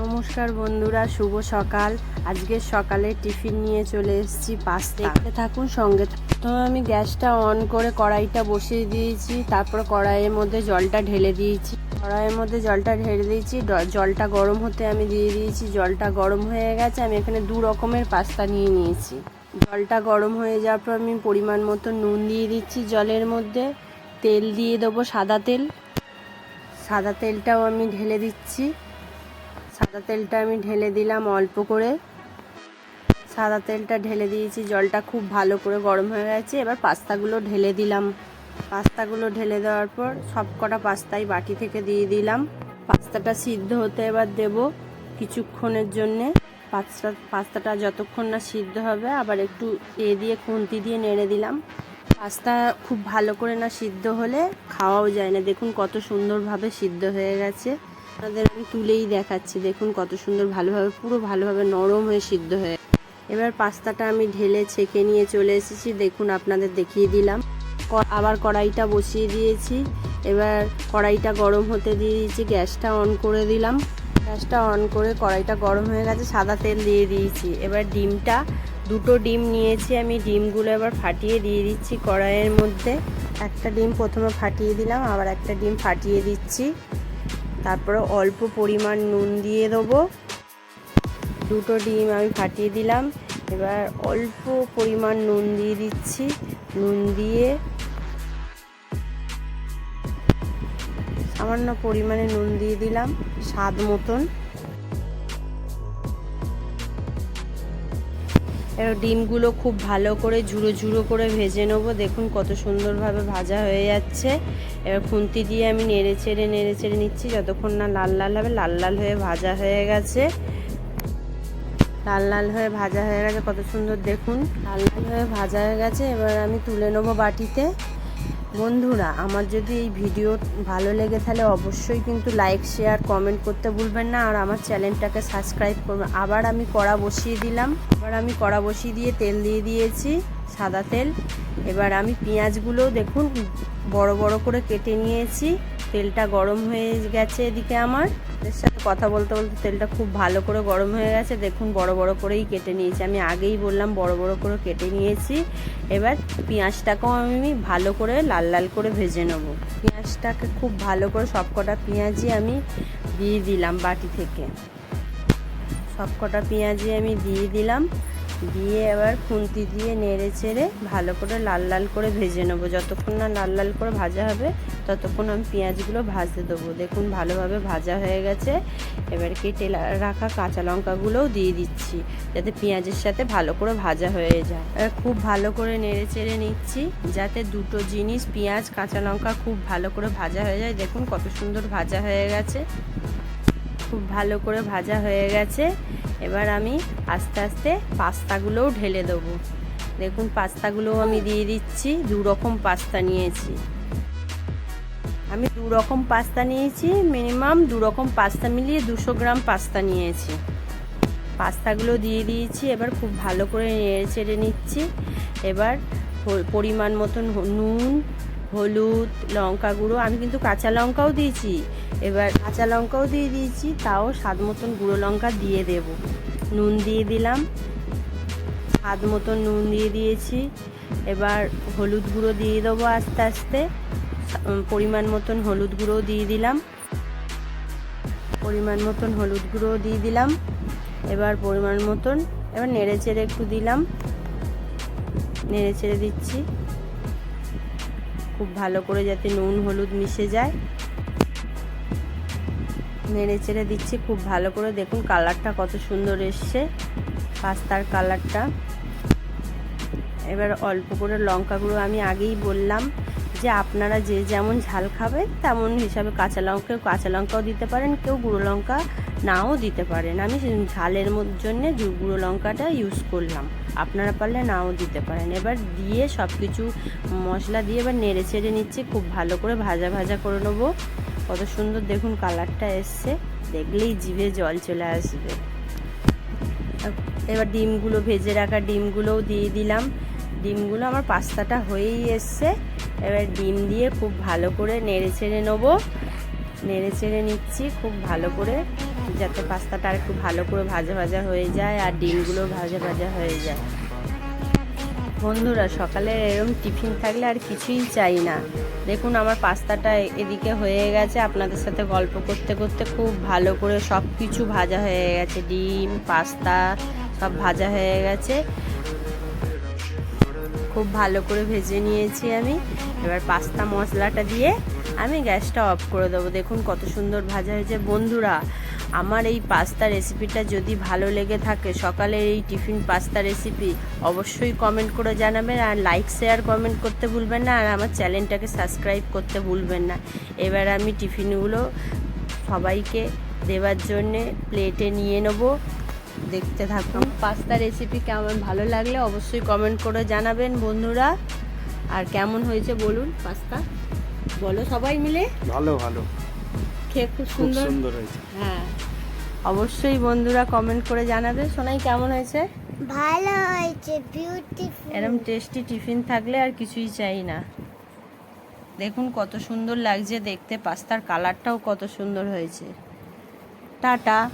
নমস্কার বন্ধুরা, শুভ সকাল। আজকে সকালে টিফিন নিয়ে চলে এসেছি পাস্তা। দেখতে থাকুন, সঙ্গে তো আমি গ্যাসটা অন করে কড়াইটা বসিয়ে দিয়েছি, তারপর কড়াইয়ের মধ্যে জলটা ঢেলে দিয়েছি। কড়াইয়ের মধ্যে জলটা ঢেলে দিয়েছি জলটা গরম হতে আমি দিয়ে দিয়েছি। জলটা গরম হয়ে গেছে, আমি এখানে দু রকমের পাস্তা নিয়ে নিয়েছি। জলটা গরম হয়ে যাওয়ার পর আমি পরিমাণ মতো নুন দিয়ে দিচ্ছি জলের মধ্যে। তেল দিয়ে দেবো সাদা তেল। সাদা তেলটাও আমি ঢেলে দিচ্ছি। সাদা তেলটা আমি ঢেলে দিলাম অল্প করে। সাদা তেলটা ঢেলে দিয়েছি, জলটা খুব ভালো করে গরম হয়ে গেছে। এবার পাস্তাগুলো ঢেলে দিলাম। পাস্তাগুলো ঢেলে দেওয়ার পর সব কটা পাস্তাই বাটি থেকে দিয়ে দিলাম। পাস্তাটা সিদ্ধ হতে এবার দেব কিছুক্ষণের জন্যে। পাস্তা, পাস্তাটা যতক্ষণ না সিদ্ধ হবে, আবার একটু এ দিয়ে খুন্তি দিয়ে নেড়ে দিলাম। পাস্তা খুব ভালো করে না সিদ্ধ হলে খাওয়াও যায় না। দেখুন কত সুন্দরভাবে সিদ্ধ হয়ে গেছে। আপনাদের আমি তুলেই দেখাচ্ছি। দেখুন কত সুন্দর ভালোভাবে, পুরো ভালোভাবে নরম হয়ে সিদ্ধ হয়ে। এবার পাস্তাটা আমি ঢেলে ছেঁকে নিয়ে চলে এসেছি। দেখুন আপনাদের দেখিয়ে দিলাম। আবার কড়াইটা বসিয়ে দিয়েছি। এবার কড়াইটা গরম হতে দিয়ে দিয়েছি, গ্যাসটা অন করে দিলাম। গ্যাসটা অন করে কড়াইটা গরম হয়ে গেছে, সাদা তেল দিয়ে দিয়েছি। এবার ডিমটা, দুটো ডিম নিয়েছি আমি। ডিমগুলো এবার ফাটিয়ে দিয়ে দিচ্ছি কড়াইয়ের মধ্যে। একটা ডিম প্রথমে ফাটিয়ে দিলাম, আবার একটা ডিম ফাটিয়ে দিচ্ছি। তারপরে অল্প পরিমাণ নুন দিয়ে দেবো। দুটো ডিম আমি ফাটিয়ে দিলাম। এবার অল্প পরিমাণ নুন দিয়ে দিচ্ছি। নুন দিয়ে সামান্য পরিমাণে নুন দিয়ে দিলাম, স্বাদ মতন। এবার ডিমগুলো খুব ভালো করে ঝুড়ো ঝুড়ো করে ভেজে নেব। দেখুন কত সুন্দরভাবে ভাজা হয়ে যাচ্ছে। এবার খুন্তি দিয়ে আমি নেড়ে চেড়ে নেড়ে চেড়ে নিচ্ছি। যতক্ষণ না লাল লাল হবে, লাল লাল হয়ে ভাজা হয়ে গেছে। লাল লাল হয়ে ভাজা হয়ে গেছে, কত সুন্দর দেখুন। লাল লাল হয়ে ভাজা হয়ে গেছে, এবার আমি তুলে নেব বাটিতে। বন্ধুরা, আমার যদি এই ভিডিও ভালো লেগে তাহলে অবশ্যই কিন্তু লাইক, শেয়ার, কমেন্ট করতে ভুলবেন না। আর আমার চ্যানেলটাকে সাবস্ক্রাইব করবেন। আবার আমি কড়া বসিয়ে দিলাম। এবার আমি কড়া বসিয়ে দিয়ে তেল দিয়ে দিয়েছি। সাদা তেল। এবার আমি পেঁয়াজগুলো দেখুন, বড় বড় করে কেটে নিয়েছি। তেলটা গরম হয়ে গেছে এদিকে আমার। এর সাথে কথা বলতে বলতে তেলটা খুব ভালো করে গরম হয়ে গেছে। দেখুন, বড় বড় করেই কেটে নিয়েছি। আমি আগেই বললাম, বড় বড় করে কেটে নিয়েছি। এবার পেঁয়াজটাকেও আমি ভালো করে লাল লাল করে ভেজে নেব। পেঁয়াজটাকে খুব ভালো করে সবকটা পেঁয়াজই আমি দিয়ে দিলাম বাটি থেকে। সবকটা পেঁয়াজই আমি দিয়ে দিলাম। দিয়ে এবার খুন্তি দিয়ে নেড়ে চেড়ে ভালো করে লাল লাল করে ভেজে নেব। যতক্ষণ না লাল লাল করে ভাজা হবে, ততক্ষণ আমি পেঁয়াজগুলো ভাজতে দেবো। দেখুন, ভালোভাবে ভাজা হয়ে গেছে। এবার কেটে লা- রাখা কাঁচা লঙ্কাগুলোও দিয়ে দিচ্ছি, যাতে পেঁয়াজের সাথে ভালো করে ভাজা হয়ে যায়। এবার খুব ভালো করে নেড়ে চেড়ে নিচ্ছি, যাতে দুটো জিনিস, পেঁয়াজ, কাঁচা লঙ্কা খুব ভালো করে ভাজা হয়ে যায়। দেখুন, কত সুন্দর ভাজা হয়ে গেছে। খুব ভালো করে ভাজা হয়ে গেছে। এবার আমি আস্তে আস্তে পাস্তাগুলোও ঢেলে দেবো। দেখুন, পাস্তাগুলোও আমি দিয়ে দিচ্ছি। দু রকম পাস্তা নিয়েছি। আমি দু রকম পাস্তা নিয়েছি, মিনিমাম দু রকম পাস্তা মিলিয়ে দুশো গ্রাম পাস্তা নিয়েছি। পাস্তাগুলো দিয়ে দিয়েছি, এবার খুব ভালো করে নেড়ে চেড়ে নিচ্ছি। এবার পরিমাণ মতন নুন, হলুদ, লঙ্কা গুঁড়ো, আমি কিন্তু কাঁচা লঙ্কাও দিয়েছি। এবার কাঁচা লঙ্কাও দিয়ে দিয়েছি, তাও স্বাদ মতন গুঁড়ো লঙ্কা দিয়ে দেব। নুন দিয়ে দিলাম। স্বাদ মতন নুন দিয়ে দিয়েছি। এবার হলুদ গুঁড়ো দিয়ে দেবো আস্তে আস্তে। পরিমাণ মতন হলুদ গুঁড়ো দিয়ে দিলাম। পরিমাণ মতন হলুদ গুঁড়ো দিয়ে দিলাম। এবার পরিমাণ মতন এবার নেড়ে চেড়ে একটু দিলাম। নেড়ে চেড়ে দিচ্ছি। খুব ভালো করে যাতে নুন হলুদ মিশে যায়। নেড়ে চেড়ে দিচ্ছি, খুব ভালো করে দেখুন কালারটা কত সুন্দর এসছে, পাস্তার কালারটা। এবার অল্প করে লঙ্কা গুঁড়ো আমি আগেই বললাম যে আপনারা যে যেমন ঝাল খাবেন তেমন হিসাবে কাঁচা লঙ্কা কেউ কাঁচা লঙ্কাও দিতে পারেন, কেউ গুঁড়ো লঙ্কা নাও দিতে পারেন। আমি ঝালের জন্যে গুঁড়ো লঙ্কাটা ইউজ করলাম, আপনারা পারলে নাও দিতে পারেন। এবার দিয়ে সব কিছু মশলা দিয়ে এবার নেড়ে ছেড়ে নিচ্ছি, খুব ভালো করে ভাজা ভাজা করে নেব। কত সুন্দর দেখুন কালারটা এসছে। দেখলেই জিভে জল চলে আসবে। এবার ডিমগুলো ভেজে রাখা ডিমগুলোও দিয়ে দিলাম। ডিমগুলো আমার পাস্তাটা হয়েই এসছে। এবার ডিম দিয়ে খুব ভালো করে নেড়ে ছেড়ে নেব। নেড়ে চেড়ে নিচ্ছি খুব ভালো করে, যাতে পাস্তাটা আর একটু ভালো করে ভাজা ভাজা হয়ে যায় আর ডিমগুলো ভাজা ভাজা হয়ে যায়। বন্ধুরা, সকালে এরকম টিফিন থাকলে আর কিছুই চাই না। দেখুন, আমার পাস্তাটা এদিকে হয়ে গেছে। আপনাদের সাথে গল্প করতে করতে খুব ভালো করে সব কিছু ভাজা হয়ে গেছে। ডিম, পাস্তা, সব ভাজা হয়ে গেছে। খুব ভালো করে ভেজে নিয়েছি আমি। এবার পাস্তা মশলাটা দিয়ে আমি গ্যাসটা অফ করে দেবো। দেখুন, কত সুন্দর ভাজা হয়েছে। বন্ধুরা আমার এই পাস্তা রেসিপিটা যদি ভালো লেগে থাকে সকালের এই টিফিন পাস্তা রেসিপি অবশ্যই কমেন্ট করে জানাবেন আর লাইক শেয়ার কমেন্ট করতে ভুলবেন না আর আমার চ্যানেলটাকে সাবস্ক্রাইব করতে ভুলবেন না। এবার আমি টিফিনগুলো সবাইকে দেওয়ার জন্যে প্লেটে নিয়ে নেব। দেখতে থাকুন পাস্তা রেসিপি কেমন ভালো লাগলে অবশ্যই কমেন্ট করে জানাবেন বন্ধুরা। আর কেমন হয়েছে বলুন পাস্তা। বলো সবাই মিলে। ভালো ভালো। খেয়ে খুব খুব সুন্দর। সুন্দর হয়েছে। হ্যাঁ। অবশ্যই বন্ধুরা কমেন্ট করে জানাবে। সোনাই কেমন হয়েছে? ভালো হয়েছে বিউটিফুল এরকম টেস্টি টিফিন থাকলে আর কিছুই চাই না। দেখুন কত সুন্দর লাগছে দেখতে। পাস্তার কালারটাও কত সুন্দর হয়েছে। টাটা।